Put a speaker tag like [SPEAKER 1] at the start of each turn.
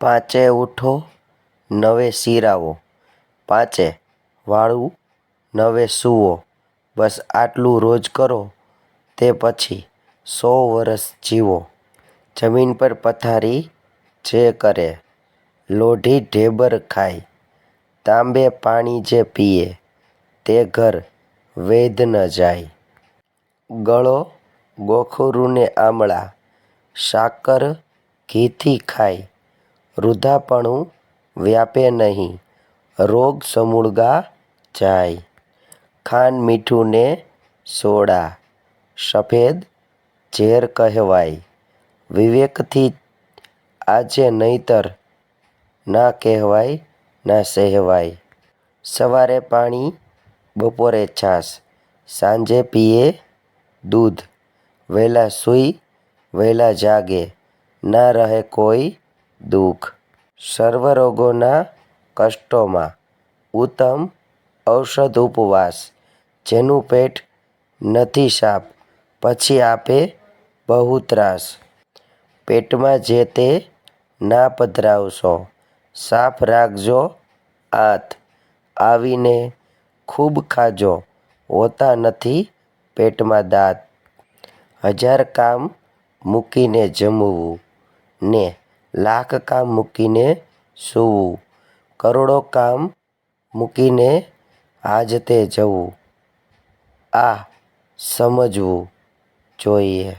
[SPEAKER 1] પાંચે ઉઠો, નવે શિરાવો. પાંચે વાળું નવે સૂવો. બસ આટલું રોજ કરો, તે પછી સો વરસ જીવો. જમીન પર પથારી જે કરે, લોઢી ઢેબર ખાય. તાંબે પાણી જે પીએ, તે ઘર વેદ ન જાય. ગળો ગોખરુને આમળા સાકર ઘીથી ખાય. રૂધાપણું વ્યાપે નહીં. રોગ સમૂળગા જાય. ખાંડ મીઠું ને સોડા. સફેદ ઝેર કહેવાય. વિવેકથી આજે નહીંતર ના કહેવાય, ના સહેવાય. સવારે પાણી, બપોરે છાશ. સાંજે પીએ દૂધ. વહેલા સૂઈ, વહેલા જાગે. ના રહે કોઈ દુઃખ. સર્વ રોગોના કષ્ટોમાં ઉત્તમ ઔષધ ઉપવાસ, જેનું પેટ નથી સાફ, પછી આપે બહુ ત્રાસ. પેટમાં જે તે ના પધરાવશો સાફ રાખજો આત આવીને ખૂબ ખાજો, હોતા નથી પેટમાં દાંત. હજાર કામ મૂકીને જમવું ને લાખ કામ મૂકીને સૂવું. કરોડો કામ મૂકીને આજતે જવું. આ સમજવું જોઈએ.